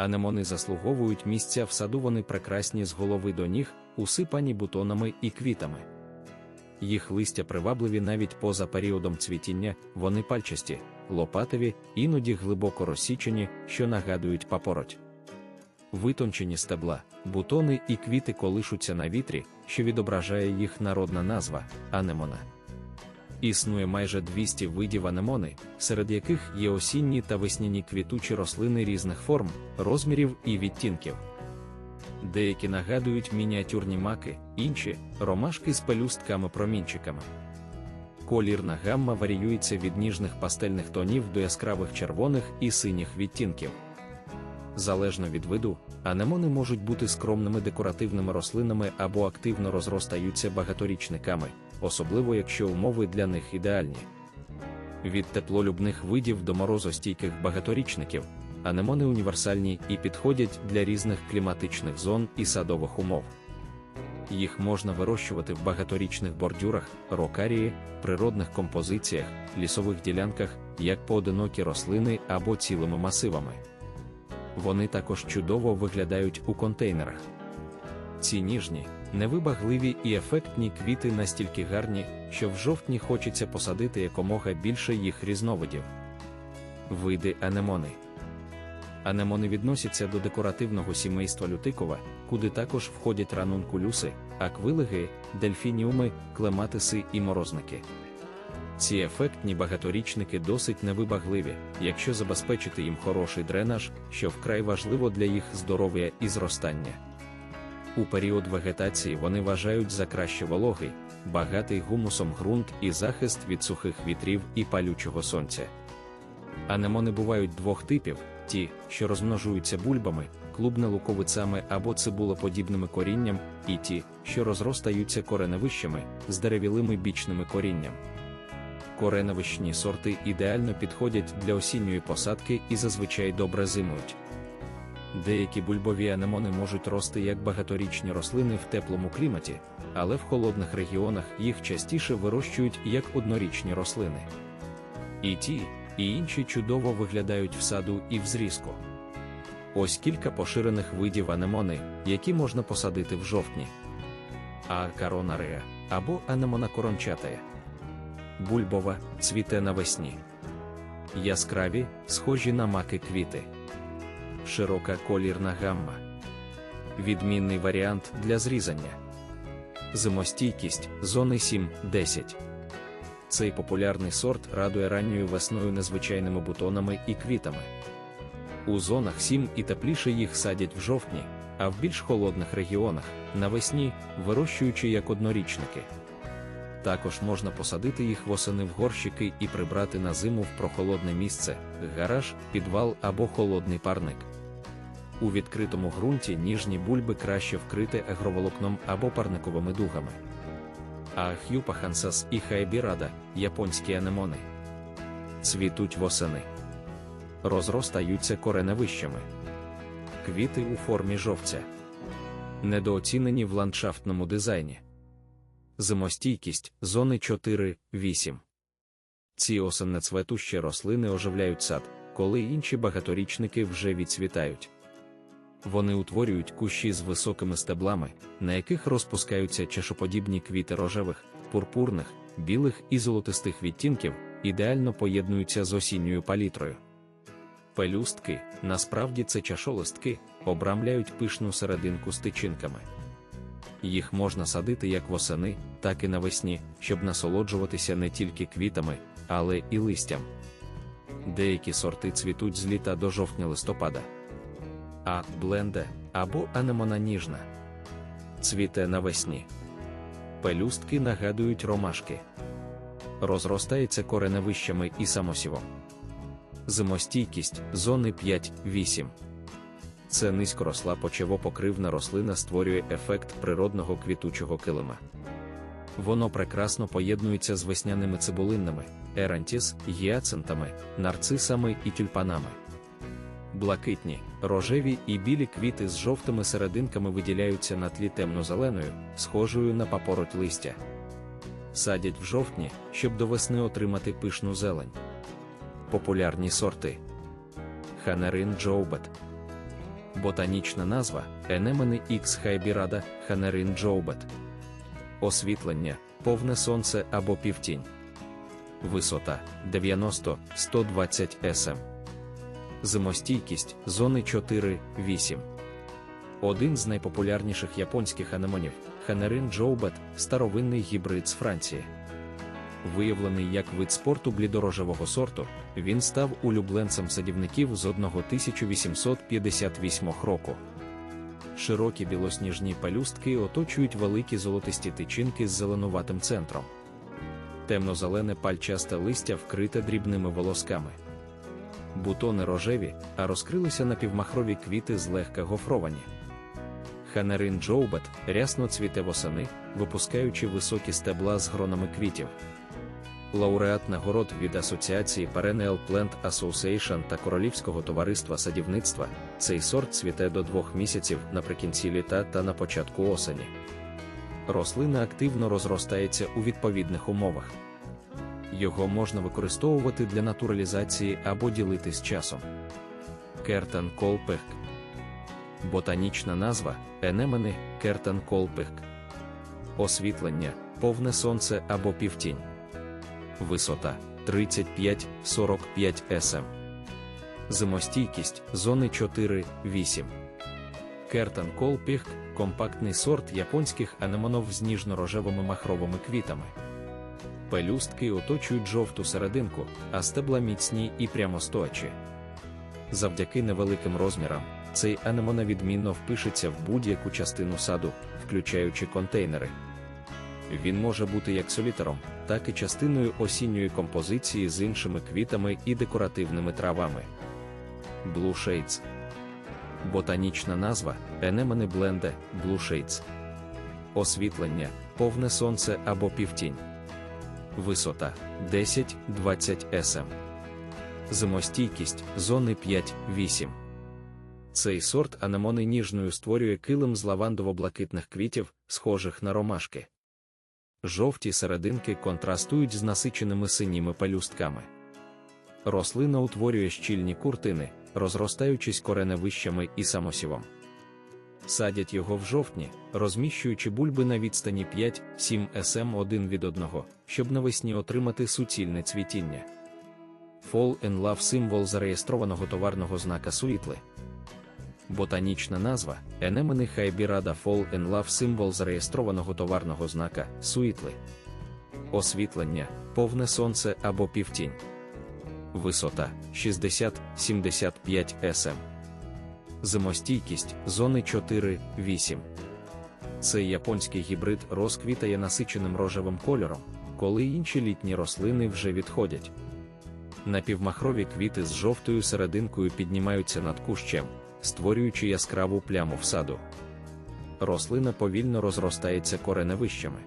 Анемони заслуговують місця в саду вони прекрасні з голови до ніг, усипані бутонами і квітами. Їх листя привабливі навіть поза періодом цвітіння, вони пальчасті, лопатові, іноді глибоко розсічені, що нагадують папороть. Витончені стебла, бутони і квіти колишуться на вітрі, що відображає їх народна назва анемона. Існує майже 200 видів анемони, серед яких є осінні та весняні квітучі рослини різних форм, розмірів і відтінків. Деякі нагадують мініатюрні маки, інші ромашки з пелюстками-промінчиками. Колірна гамма варіюється від ніжних пастельних тонів до яскравих червоних і синіх відтінків. Залежно від виду, анемони можуть бути скромними декоративними рослинами або активно розростаються багаторічниками, особливо якщо умови для них ідеальні. Від теплолюбних видів до морозостійких багаторічників, анемони універсальні і підходять для різних кліматичних зон і садових умов. Їх можна вирощувати в багаторічних бордюрах, рокарії, природних композиціях, лісових ділянках, як поодинокі рослини або цілими масивами. Вони також чудово виглядають у контейнерах. Ці ніжні, невибагливі і ефектні квіти настільки гарні, що в жовтні хочеться посадити якомога більше їх різновидів. Види анемони. Анемони відносяться до декоративного сімейства лютикова, куди також входять ранункулюси, аквилиги, дельфініуми, клематиси і морозники. Ці ефектні багаторічники досить невибагливі, якщо забезпечити їм хороший дренаж, що вкрай важливо для їх здоров'я і зростання. У період вегетації вони вважають за краще вологий, багатий гумусом ґрунт і захист від сухих вітрів і палючого сонця. Анемони бувають двох типів: ті, що розмножуються бульбами, клубне-луковицями або цибулоподібними корінням, і ті, що розростаються кореневищами з деревілими бічними корінням. Кореневищні сорти ідеально підходять для осінньої посадки і зазвичай добре зимують. Деякі бульбові анемони можуть рости як багаторічні рослини в теплому кліматі, але в холодних регіонах їх частіше вирощують як однорічні рослини. І ті, і інші чудово виглядають в саду і в зрізку. Ось кілька поширених видів анемони, які можна посадити в жовтні. А каронария або анемона корончатая. Бульбова цвіте навесні. Яскраві, схожі на маки квіти. Широка колірна гамма. Відмінний варіант для зрізання. Зимостійкість зони 7-10. Цей популярний сорт радує ранньою весною незвичайними бутонами і квітами. У зонах 7 і тепліше їх садять в жовтні, а в більш холодних регіонах навесні, вирощуючи як однорічники. Також можна посадити їх восени в горщики і прибрати на зиму в прохолодне місце, гараж, підвал або холодний парник. У відкритому ґрунті ніжні бульби краще вкрити агроволокном або парниковими дугами. А хюпахансас і хайбірада японські анемони. Цвітуть восени. Розростаються кореневищами. Квіти у формі жовця. Недооцінені в ландшафтному дизайні. Зимостійкість зони 4-8. Ці осеннецветущі рослини оживляють сад, коли інші багаторічники вже відцвітають. Вони утворюють кущі з високими стеблами, на яких розпускаються чашоподібні квіти рожевих, пурпурних, білих і золотистих відтінків, ідеально поєднуються з осінньою палітрою. Пелюстки, насправді це чашолистки, обрамляють пишну серединку з тичинками. Їх можна садити як восени, так і навесні, щоб насолоджуватися не тільки квітами, але і листям. Деякі сорти цвітуть з літа до жовтня-листопада. А бленде або анемона ніжна. Цвіте навесні. Пелюстки нагадують ромашки. Розростається кореневищами і самосівом. Зимостійкість зони 5-8. Це низькоросла почевопокривна рослина створює ефект природного квітучого килима. Воно прекрасно поєднується з весняними цибулинними, ерантіс, гіацинтами, нарцисами і тюльпанами. Блакитні, рожеві і білі квіти з жовтими серединками виділяються на тлі темно-зеленою, схожою на папороть листя. Садять в жовтні, щоб до весни отримати пишну зелень. Популярні сорти Ханерин Джоубет Ботанічна назва Енемени X хайбірада Ханерин Джоубет. Освітлення, повне сонце або півтінь. Висота 90-120 см. Зимостійкість зони 4-8. Один з найпопулярніших японських анемонів Ханерин Джоубет старовинний гібрид з Франції. Виявлений як вид спорту блідорожевого сорту, він став улюбленцем садівників з 1858 року. Широкі білосніжні пелюстки оточують великі золотисті тичинки з зеленуватим центром. Темно-зелене пальчасте листя вкрите дрібними волосками. Бутони рожеві, а розкрилися напівмахрові квіти злегка гофровані. Ханерин Джоубет рясно цвіте восени, випускаючи високі стебла з гронами квітів. Лауреат нагород від Асоціації Perennial Plant Association та Королівського товариства садівництва, цей сорт цвіте до двох місяців наприкінці літа та на початку осені. Рослина активно розростається у відповідних умовах. Його можна використовувати для натуралізації або ділити з часом. Кертан колпехк. Ботанічна назва Енемени Кертан колпехк. Освітлення, повне сонце або півтінь. Висота 35-45 см. Зимостійкість зони 4-8. Кертан колпехк компактний сорт японських анемонов з ніжно-рожевими махровими квітами. Пелюстки оточують жовту серединку, а стебла міцні і прямостоячі. Завдяки невеликим розмірам, цей анемона відмінно впишеться в будь-яку частину саду, включаючи контейнери. Він може бути як солітером, так і частиною осінньої композиції з іншими квітами і декоративними травами. Blue Shades Ботанічна назва Енемени Бленде Blue Shades. Освітлення, повне сонце або півтінь. Висота 10-20 см. Зимостійкість зони 5-8. Цей сорт анемони ніжною створює килим з лавандово-блакитних квітів, схожих на ромашки. Жовті серединки контрастують з насиченими синіми пелюстками. Рослина утворює щільні куртини, розростаючись кореневищами і самосівом. Садять його в жовтні, розміщуючи бульби на відстані 5-7 см один від одного, щоб навесні отримати суцільне цвітіння. Fall in Love символ зареєстрованого товарного знака Суїтли. Ботанічна назва Енемени Хайбірада Fall in Love символ зареєстрованого товарного знака Суїтли. Освітлення, повне сонце або півтінь. Висота 60-75 см. Зимостійкість зони 4-8. Цей японський гібрид розквітає насиченим рожевим кольором, коли інші літні рослини вже відходять. Напівмахрові квіти з жовтою серединкою піднімаються над кущем, створюючи яскраву пляму в саду. Рослина повільно розростається кореневищами.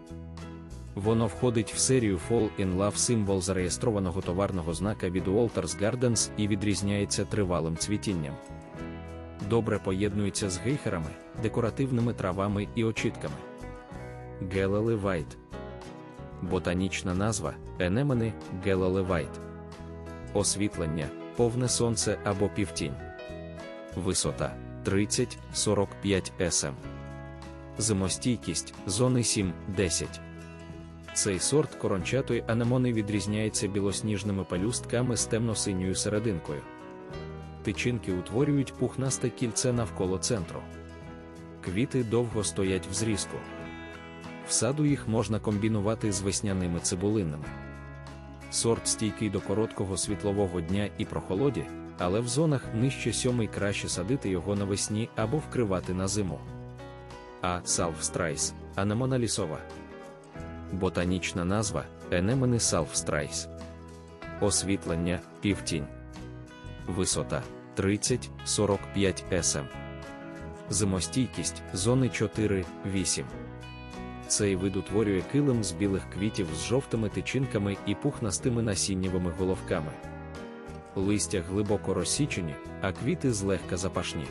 Воно входить в серію Fall in Love символ зареєстрованого товарного знака від Walters Gardens і відрізняється тривалим цвітінням. Добре поєднується з гейхерами, декоративними травами і очітками. Гелелевайт. Ботанічна назва Енемени Гелелевайт. Освітлення, повне сонце або півтінь. Висота 30-45 см. Зимостійкість зони 7-10. Цей сорт корончатої анемони відрізняється білосніжними пелюстками з темно-синьою серединкою. Тичинки утворюють пухнасте кільце навколо центру. Квіти довго стоять в зрізку. В саду їх можна комбінувати з весняними цибулинами. Сорт стійкий до короткого світлового дня і прохолоді, але в зонах нижче сьомий краще садити його навесні або вкривати на зиму. А. Салфстрайс, анемона лісова. Ботанічна назва Енемени Салфстрайс. Освітлення півтінь. Висота 30-45 см. Зимостійкість зони 4-8. Цей вид утворює килим з білих квітів з жовтими тичинками і пухнастими насіннєвими головками. Листя глибоко розсічені, а квіти злегка запашні.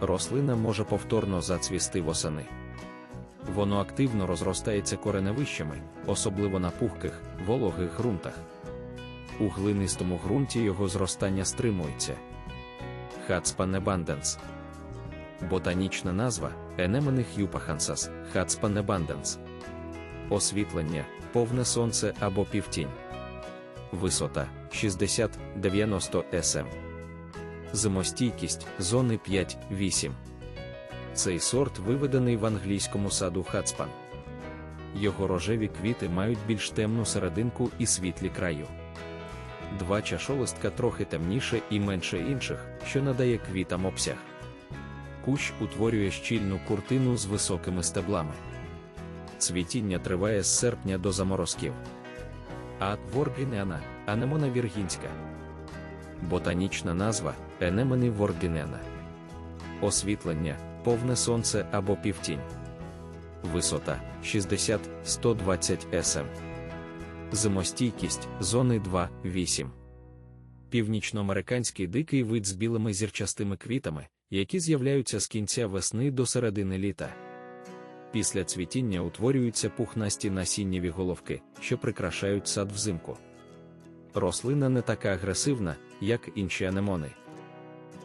Рослина може повторно зацвісти восени. Воно активно розростається кореневищами, особливо на пухких, вологих ґрунтах. У глинистому ґрунті його зростання стримується. Хацпан Abundance Ботанічна назва Енемени хюпахансас, Хацпан Abundance. Освітлення, повне сонце або півтінь. Висота 60-90 см. Зимостійкість зони 5-8. Цей сорт виведений в англійському саду Хацпан. Його рожеві квіти мають більш темну серединку і світлі краю. Два чашолистка трохи темніше і менше інших, що надає квітам обсяг. Кущ утворює щільну куртину з високими стеблами. Цвітіння триває з серпня до заморозків. А воргінена, анемона віргінська. Ботанічна назва енемени воргінена. Освітлення, повне сонце або півтінь. Висота 60-120 см. Зимостійкість зони 2-8. Північноамериканський дикий вид з білими зірчастими квітами, які з'являються з кінця весни до середини літа. Після цвітіння утворюються пухнасті насіннєві головки, що прикрашають сад взимку. Рослина не така агресивна, як інші анемони.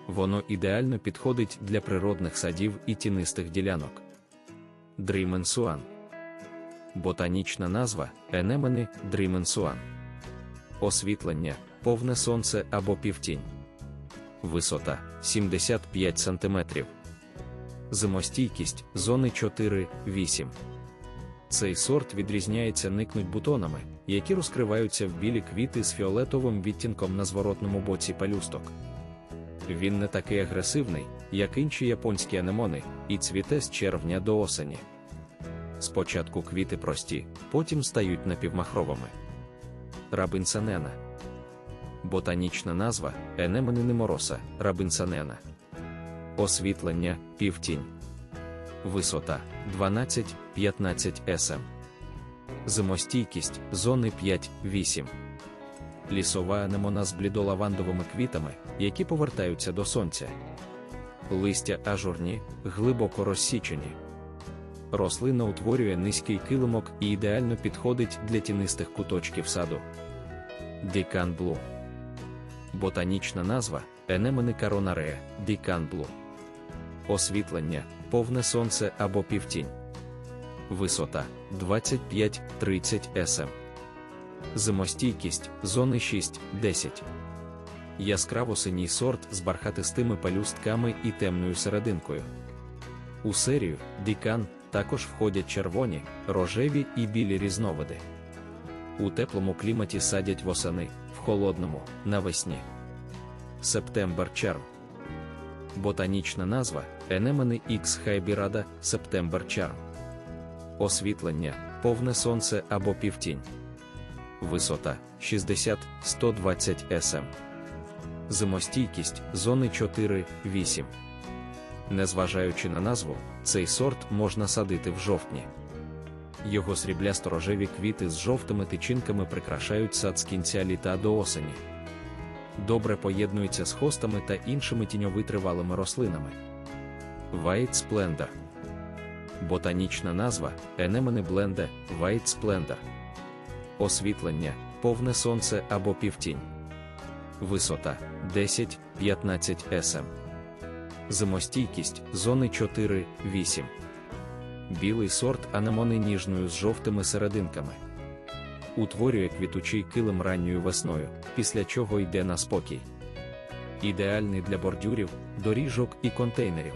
Воно ідеально підходить для природних садів і тінистих ділянок. Дріменсуан. Ботанічна назва енемени дріменсуан. Освітлення, повне сонце або півтінь. Висота 75 см. Зимостійкість зони 4-8. Цей сорт відрізняється никнуть бутонами, які розкриваються в білі квіти з фіолетовим відтінком на зворотному боці пелюсток. Він не такий агресивний, як інші японські анемони, і цвіте з червня до осені. Спочатку квіти прості, потім стають напівмахровими. Рабинсанена. Ботанічна назва Енемени немороса, рабинсанена. Освітлення півтінь. Висота 12-15 см. Зимостійкість зони 5-8. Лісова анемона з блідолавандовими квітами, які повертаються до сонця. Листя ажурні, глибоко розсічені. Рослина утворює низький килимок і ідеально підходить для тінистих куточків саду. Дікан Блу. Ботанічна назва Енемени Каронарея, Дікан Блу. Освітлення, повне сонце або півтінь. Висота 25-30 см. Зимостійкість зони 6-10. Яскраво синій сорт з бархатистими пелюстками і темною серединкою. У серію Дікан також входять червоні, рожеві і білі різновиди. У теплому кліматі садять восени, в холодному навесні. Септембер черв. Ботанічна назва Енемени X Хайбірада Септембер Charm. Освітлення, повне сонце або півтінь. Висота 60-120 см. Зимостійкість зони 4-8. Незважаючи на назву, цей сорт можна садити в жовтні. Його сріблясто-рожеві квіти з жовтими тичинками прикрашають сад з кінця літа до осені. Добре поєднується з хостами та іншими тіньовитривалими рослинами. White Splendor Ботанічна назва Енемени Бленде White Splendor. Освітлення, повне сонце або півтінь. Висота 10-15 см. Зимостійкість зони 4-8. Білий сорт анемони ніжною з жовтими серединками. Утворює квітучий килим ранньою весною, після чого йде на спокій. Ідеальний для бордюрів, доріжок і контейнерів.